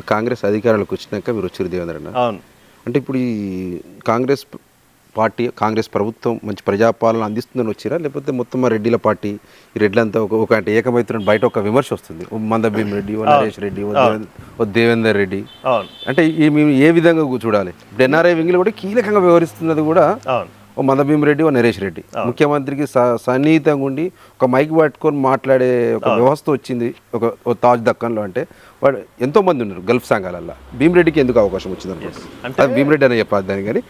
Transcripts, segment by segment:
ఇప్పుడు కాంగ్రెస్ అధికారంలోకి వచ్చినాక మీరు వచ్చారు దేవేంద్ర అన్న అవును. అంటే ఇప్పుడు ఈ కాంగ్రెస్ పార్టీ కాంగ్రెస్ ప్రభుత్వం మంచి ప్రజాపాలన అందిస్తుందని వచ్చిరా? లేకపోతే మొత్తం మా రెడ్డిల పార్టీ ఈ రెడ్లంతా ఒక ఒక అంటే ఏకమైతున్న బయట ఒక విమర్శ వస్తుంది. ఓ మంద భీమ్ రెడ్డి నరేష్ రెడ్డి ఓ దేవేంద్ర- రెడ్డి. అంటే ఈ మేము ఏ విధంగా చూడాలి ఇప్పుడు ఎన్ఆర్ఐ వింగిల్ కూడా కీలకంగా వ్యవహరిస్తున్నది కూడా ఓ రెడ్డి ఓ నరేష్ రెడ్డి. ముఖ్యమంత్రికి స- సన్నిహితంగా ఉండి ఒక మైక్ పట్టుకొని మాట్లాడే ఒక వ్యవస్థ వచ్చింది ఒక తాజ్ దక్కన్లో అంటే వాడు ఎంతో మంది ఉన్నారు గల్ఫ్ సంఘాలల్లో. భీమిరెడ్డికి ఎందుకు అవకాశం వచ్చింది అనుకుంటున్నారు అది భీమిరెడ్డి అని చెప్పాలి దాని కానీ.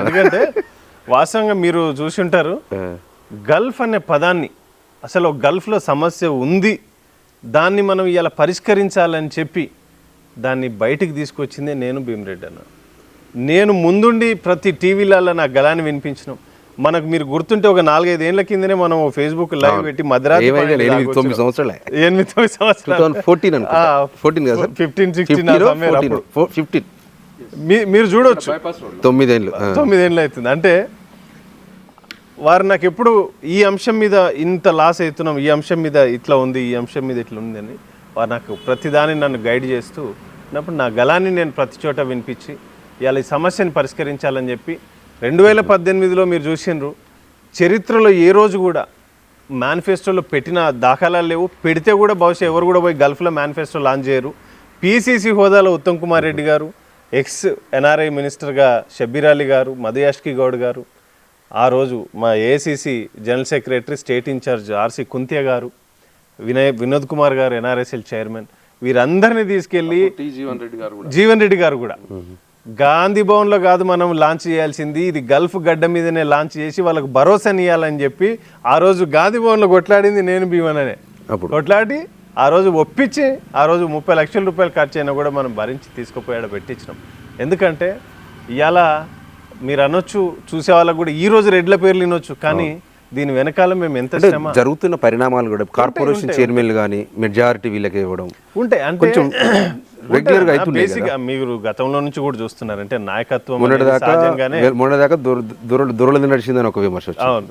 ఎందుకంటే వాస్తవంగా మీరు చూసి ఉంటారు గల్ఫ్ అనే పదాన్ని అసలు గల్ఫ్లో సమస్య ఉంది దాన్ని మనం ఇలా పరిష్కరించాలని చెప్పి దాన్ని బయటికి తీసుకొచ్చిందే నేను భీమరెడ్డి అన్న నేను ముందుండి ప్రతి టీవీలలో నా గలాన్ని వినిపించడం మనకు మీరు గుర్తుంటే ఒక నాలుగైదు ఏళ్ళ కిందనే మనం ఫేస్బుక్ లైవ్ పెట్టి ఎనిమిది దాకా తొమ్మిది. సంవత్సరాలే. ఎనిమిది తొమ్మిది సంవత్సరాలు ఫోర్టీన్ ఫోర్టీన్ కదా సార్? 15, 16 ఆ సమయం అప్పుడు. ఫిఫ్టీన్. మీ- మీరు చూడొచ్చు. తొమ్మిదేళ్ళు. తొమ్మిదేళ్ళు అవుతుంది. అంటే వారు నాకు ఎప్పుడు ఈ అంశం మీద ఇంత లాస్ అవుతున్నాం ఈ అంశం మీద ఇట్లా ఉంది ఈ అంశం మీద ఇట్లా ఉంది అని వారు నాకు ప్రతిదాని నన్ను గైడ్ చేస్తూ ఉన్నప్పుడు నా గలాన్ని నేను ప్రతి చోట వినిపించి ఇవాళ ఈ సమస్యను పరిష్కరించాలని చెప్పి రెండు వేల పద్దెనిమిదిలో మీరు చూసిండ్రు. చరిత్రలో ఏ రోజు కూడా మేనిఫెస్టోలో పెట్టిన దాఖలాలు లేవు. పెడితే కూడా బహుశా ఎవరు కూడా పోయి గల్ఫ్లో మేనిఫెస్టో లాంచ్ చేయరు. పీసీసీ హోదాలో ఉత్తమ్ కుమార్ రెడ్డి గారు ఎక్స్ ఎన్ఆర్ఐ మినిస్టర్గా షబ్బీర్ అలీ గారు మధుయాష్కి గౌడ్ గారు ఆ రోజు మా AICC general secretary state incharge RC Kuntia గారు వినయ్ వినోద్ కుమార్ గారు ఎన్ఆర్ఎస్ఎల్ చైర్మన్ వీరందరినీ తీసుకెళ్ళి జీవన్ రెడ్డి గారు కూడా. గాంధీ భవన్లో కాదు మనం లాంచ్ చేయాల్సింది. ఇది గల్ఫ్ గడ్డ మీదనే లాంచ్ చేసి వాళ్ళకు భరోసానియాలని చెప్పి ఆ రోజు గాంధీ భవన్లో కొట్లాడింది నేను భీమననే. అప్పుడు. కొట్లాడి ఆ రోజు ఒప్పించి ఆ రోజు ముప్పై లక్షల రూపాయలు ఖర్చు అయినా కూడా మనం భరించి తీసుకుపోయాడ పెట్టించినాం. ఎందుకంటే ఇవాళ మీరు అనొచ్చు చూసే వాళ్ళకు కూడా ఈ రోజు రెడ్ల పేర్లు వినొచ్చు కానీ దీని వెనకాల మేము ఎంత జరుగుతున్న పరిణామాలు కూడా కార్పొరేషన్ చైర్మన్ కానీ మెజారిటీ వీళ్ళకి ఇవ్వడం. ఉంటాయి అంటే కొంచెం regular గా బేసిక్ మీరు గతంలో నుంచి కూడా చూస్తున్నారు. అంటే నాయకత్వం మొన్నటి అనేది దాకా సహజంగానే మొన్నటి దాకా దురలది నడిచిందని ఒక విమర్శ వచ్చింది. అవును.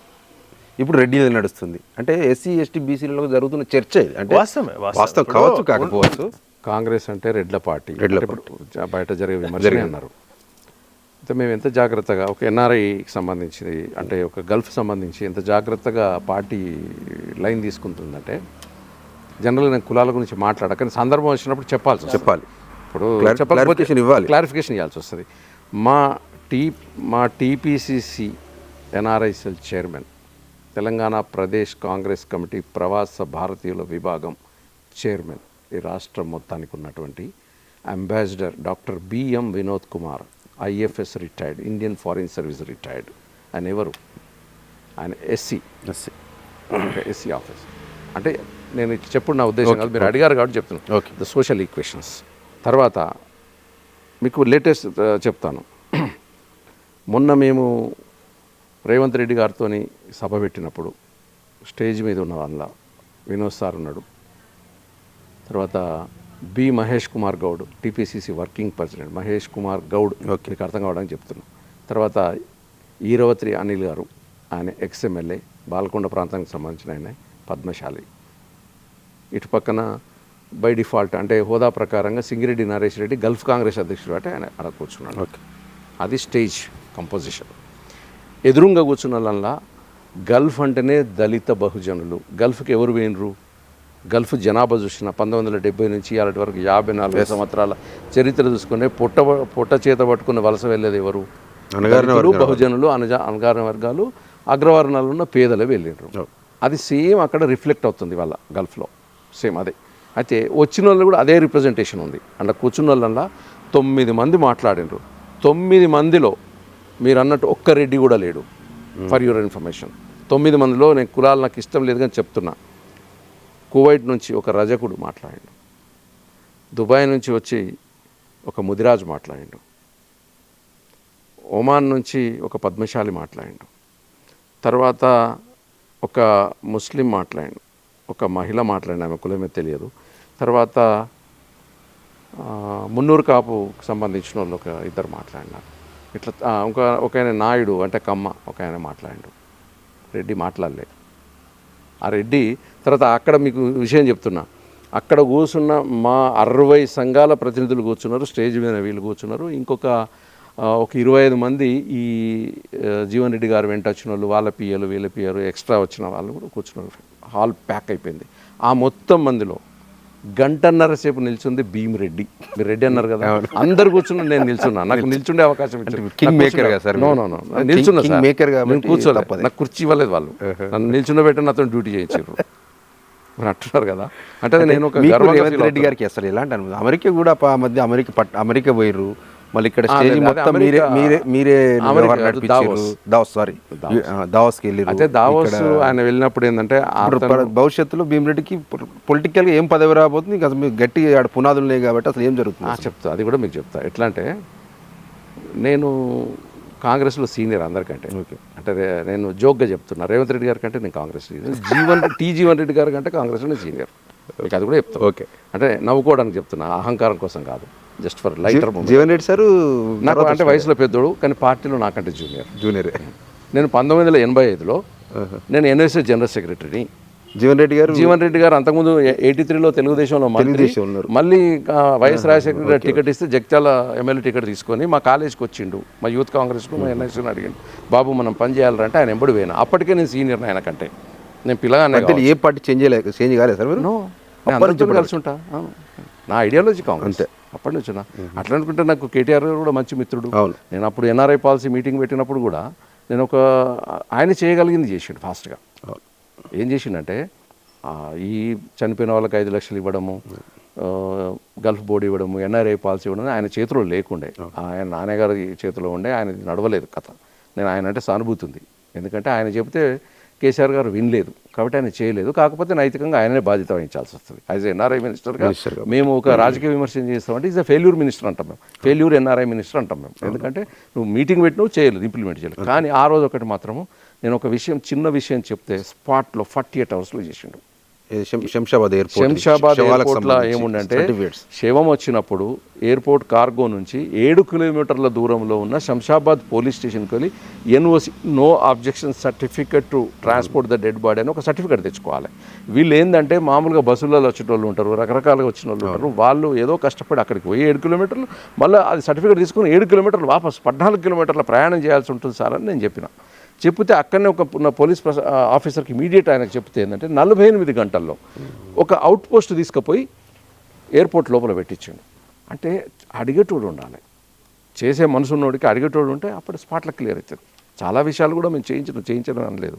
ఇప్పుడు రెడ్డి నడుస్తుంది. అంటే ఎస్సీ ఎస్టీ బీసీలలో జరుగుతున్న చర్చ ఇది. అంటే వాస్తవమే, వాస్తవం. కావచ్చు కాకపోవచ్చు. కాంగ్రెస్ అంటే రెడ్ల పార్టీ. రెడ్ల బయట జరిగే విమర్శలు అన్నారు. అయితే మేము ఎంత జాగ్రత్తగా ఒక ఎన్ఆర్ఐకి సంబంధించి అంటే ఒక గల్ఫ్ సంబంధించి ఎంత జాగ్రత్తగా పార్టీ లైన్ తీసుకుంటుందంటే జనరల్ నేను కులాల గురించి మాట్లాడ కానీ సందర్భం వచ్చినప్పుడు చెప్పాల్సి. చెప్పాలి. ఇప్పుడు చెప్పకపోతే clarification ఇవ్వాలి. క్లారిఫికేషన్ ఇవ్వాల్సి వస్తుంది మా టీ మా TPCC NRI cell chairman Telangana Pradesh Congress committee ప్రవాస భారతీయుల విభాగం చైర్మన్ ఈ రాష్ట్రం మొత్తానికి ఉన్నటువంటి ambassador doctor BM Vinod Kumar IFS retired Indian foreign service retired ఆయన ఎవరు? ఆయన ఎస్సీ. ఎస్సీ. ఆఫీస్. అంటే నేను చెప్పుడు నా ఉద్దేశం కాదు మీరు అడిగారు కాబట్టి చెప్తున్నాను Okay. ద సోషల్ ఈక్వేషన్స్ తర్వాత మీకు లేటెస్ట్ చెప్తాను. మొన్న మేము రేవంత్ రెడ్డి గారితో సభ పెట్టినప్పుడు స్టేజ్ మీద ఉన్న వాళ్ళ వినోద్ సార్ ఉన్నాడు. తర్వాత B Mahesh Kumar Goud TPCC working president. Mahesh Kumar Goud మీకు అర్థం కావడానికి చెప్తున్నాను తర్వాత ఈరవత్రి అనిల్ గారు ఆయన ఎక్స్ఎమ్మెల్యే బాలకొండ ప్రాంతానికి సంబంధించిన ఆయన పద్మశాలి. ఇటు పక్కన బై డిఫాల్ట్ అంటే హోదా ప్రకారంగా సింగిరెడ్డి నరేష్ రెడ్డి గల్ఫ్ కాంగ్రెస్ అధ్యక్షుడు అంటే ఆయన అక్కడ కూర్చున్నాడు. ఓకే. అది స్టేజ్ కంపోజిషన్. ఎదురుగా కూర్చున్న వాళ్ళ గల్ఫ్ అంటేనే దళిత బహుజనులు. గల్ఫ్కి ఎవరు పోయినరు? గల్ఫ్ జనాభా చూసిన పంతొమ్మిది వందల డెబ్బై నుంచి ఇవాళ వరకు యాభై నాలుగు సంవత్సరాల చరిత్ర చూసుకునే పొట్ట పొట్ట చేత పట్టుకుని వలస వెళ్ళేది ఎవరు? అణగారిన బహుజనులు అనజ అనగారిన వర్గాలు అగ్రవర్ణాలు ఉన్న పేదలు వెళ్ళిండ్రు. అది సేమ్ అక్కడ రిఫ్లెక్ట్ అవుతుంది వాళ్ళ గల్ఫ్లో. సేమ్ అదే. అయితే వచ్చిన వాళ్ళు కూడా అదే రిప్రజెంటేషన్ ఉంది. అండ్ కూర్చున్న వాళ్ళ తొమ్మిది మంది మాట్లాడినరు. తొమ్మిది మందిలో మీరు అన్నట్టు ఒక్క రెడ్డి కూడా లేడు. ఫర్ యువర్ ఇన్ఫర్మేషన్ తొమ్మిది మందిలో నేను కులాలు నాకు ఇష్టం లేదు కానీ చెప్తున్నా. కువైట్ నుంచి ఒక రజకుడు మాట్లాడిండు. దుబాయ్ నుంచి వచ్చి ఒక ముదిరాజు మాట్లాడిండు. ఒమాన్ నుంచి ఒక పద్మశాలి మాట్లాడిండు. తర్వాత ఒక ముస్లిం మాట్లాడిండు. ఒక మహిళ మాట్లాడిన ఆమె కులమే తెలియదు. తర్వాత మున్నూరు కాపుకు సంబంధించిన వాళ్ళు ఒక ఇద్దరు మాట్లాడినారు. ఇట్లా ఒక ఒక ఆయన నాయుడు అంటే కమ్మ ఒక ఆయన మాట్లాడిండు. రెడ్డి మాట్లాడలేదు. ఆ రెడ్డి తర్వాత అక్కడ మీకు విషయం చెప్తున్నా. అక్కడ కూర్చున్న మా అరవై సంఘాల ప్రతినిధులు కూర్చున్నారు స్టేజ్ మీద వీళ్ళు కూర్చున్నారు. ఇంకొక ఒక ఇరవై ఐదు మంది ఈ జీవన్ రెడ్డి గారు వెంట వచ్చిన వాళ్ళు వాళ్ళ పియ్యలు వీళ్ళ పియ్యలు ఎక్స్ట్రా వచ్చిన వాళ్ళు కూడా కూర్చున్నారు. హాల్ ప్యాక్ అయిపోయింది. ఆ మొత్తం మందిలో గంటన్నర సేపు నిల్చుంది భీమిరెడ్డి. మీరు రెడ్డి అన్నారు కదా? అందరు కూర్చున్నా నేను నిల్చున్నా. నాకు నిల్చుండే అవకాశం సార్ నో? నో నో నిల్చున్నా సార్. కాబట్టి నేను కూర్చోలేదు. నాకు కుర్చీ ఇవ్వలేదు వాళ్ళు. నన్ను నిల్చున్న పెట్టి నాతో డ్యూటీ చేయించారు. మరి అంటున్నారు కదా? అంటే నేను ఒక రేవంత్ రెడ్డి గారికి అసలు ఎలాంటి అనుభవం? అమెరికా కూడా మధ్య అమెరికా పట్ అమెరికా పోయిర్రు. మళ్ళీ ఇక్కడ స్టేజ్ మొత్తం మీరే మీరే మీరే దావోస్. దావస్ సారీ దావస్కి వెళ్ళిర్రు. అయితే దావోస్ ఆయన వెళ్ళినప్పుడు ఏంటంటే భవిష్యత్తులో భీమిరెడ్డికి పొలిటికల్గా ఏం పదవి రాబోతుంది? ఇంకా గట్టి ఆడ పునాదులు ఉన్నాయి కాబట్టి అసలు ఏం జరుగుతుంది చెప్తా అది కూడా మీకు చెప్తా. ఎట్లా అంటే నేను కాంగ్రెస్లో సీనియర్ అందరికంటే. అంటే నేను జోక్గా చెప్తున్నా. రేవంత్ రెడ్డి గారి కంటే నేను కాంగ్రెస్ జీవన్ టీ జీవన్ రెడ్డి గారి కంటే కాంగ్రెస్లో సీనియర్. అది కూడా చెప్తా. ఓకే. అంటే నవ్వుకోవడానికి చెప్తున్నా అహంకారం కోసం కాదు. Just for lighter Jeevan Reddy sir నాకు అంటే వయసులో పెద్దోడు కానీ పార్టీలో నాకంటే జూనియర్. జూనియర్. నేను పంతొమ్మిది వందల ఎనభై ఐదులో నేను ఎన్ఎస్ఎస్ జనరల్ సెక్రటరీని. జీవన్ రెడ్డి గారు జీవన్ రెడ్డి గారు అంతకుముందు ఎయిటీ త్రీలో తెలుగుదేశంలో ఉన్నారు. మళ్ళీ వైఎస్ రాజశేఖర గారు టికెట్ ఇస్తే జగిత్యాల ఎమ్మెల్యే టికెట్ తీసుకొని మా కాలేజ్కి వచ్చిండు. మా యూత్ కాంగ్రెస్కు మా ఎన్ఎస్ని అడిగిండు. బాబు మనం పని చేయాలంటే ఆయన ఎంబడి పోయినా. అప్పటికే నేను సీనియర్ ఆయన కంటే. నేను పిల్లగానే మధ్యలో ఏ పార్టీ చేంజ్ చేయలేదు చేంజ్ కాలేదు సార్ కలిసి ఉంటా. నా ఐడియాలజీ కాంగ్రెస్. అప్పటి నుంచి అట్లా అనుకుంటే నాకు కేటీఆర్ గారు కూడా మంచి మిత్రుడు. నేను అప్పుడు ఎన్ఆర్ఐ పాలసీ మీటింగ్ పెట్టినప్పుడు కూడా నేను ఒక ఆయన చేయగలిగింది చేసిండు ఫాస్ట్గా. ఏం చేసిండంటే ఈ చనిపోయిన వాళ్ళకి ఐదు లక్షలు ఇవ్వడము గల్ఫ్ బోర్డు ఇవ్వడము ఎన్ఆర్ఐ పాలసీ ఇవ్వడం ఆయన చేతిలో లేకుండే. ఆయన నాన్నగారి చేతిలో ఉండే ఆయన నడవలేదు కథ. నేను ఆయన అంటే సానుభూతి ఉంది. ఎందుకంటే ఆయన చెబితే కేసీఆర్ గారు వినలేదు. కాబట్టి ఆయన చేయలేదు. కాకపోతే నైతికంగా ఆయననే బాధ్యత వహించాల్సి వస్తుంది. యాజ్ ఎన్ఆర్ఐ మినిస్టర్గా మేము ఒక రాజకీయ విమర్శన చేస్తామంటే ఈజ్ అ ఫెయిల్యూర్ మినిస్టర్ అంటాం మేము. ఫెయిల్యూర్ ఎన్ఆర్ఐ మినిస్టర్ అంటాం మేము. ఎందుకంటే నువ్వు మీటింగ్ పెట్టినవు చేయలేదు ఇంప్లిమెంట్ చేయలేదు. కానీ ఆ రోజు ఒకటి మాత్రము నేను ఒక విషయం చిన్న విషయం చెప్తే స్పాట్లో ఫార్టీ ఎయిట్ అవర్స్లో చేసిండు. శంషాబాద్ ఎయిర్పోర్ట్ శంషాబాద్ ఎయిర్పోర్ట్లో ఏముండంటే. శవం వచ్చినప్పుడు ఎయిర్పోర్ట్ కార్గో నుంచి ఏడు కిలోమీటర్ల దూరంలో ఉన్న శంషాబాద్ పోలీస్ స్టేషన్కి వెళ్ళి NOC no objection certificate to transport the dead body అని ఒక సర్టిఫికెట్ తెచ్చుకోవాలి. వీళ్ళు ఏంటంటే మామూలుగా బస్సులలో వచ్చిన వాళ్ళు ఉంటారు రకరకాలుగా వచ్చిన వాళ్ళు ఉంటారు. వాళ్ళు ఏదో కష్టపడి అక్కడికి పోయి ఏడు కిలోమీటర్లు మళ్ళీ అది సర్టిఫికెట్ తీసుకుని ఏడు కిలోమీటర్లు వాపస్ పద్నాలుగు కిలోమీటర్ల ప్రయాణం చేయాల్సి ఉంటుంది సార్ అని నేను చెప్పిన. చెప్తే అక్కడనే ఒక ఉన్న పోలీస్ ఆఫీసర్కి ఇమీడియట్ ఆయనకు చెప్తే ఏంటంటే నలభై ఎనిమిది గంటల్లో ఒక అవుట్ పోస్ట్ తీసుకుపోయి ఎయిర్పోర్ట్ లోపల పెట్టించిండు. అంటే అడిగేటోడు ఉండాలి. చేసే మనసు ఉన్నోడికి అడిగేటోడు ఉంటే అప్పుడు స్పాట్లో క్లియర్ అవుతుంది. చాలా విషయాలు కూడా మేము చేయించడం చేయించడం అనలేదు.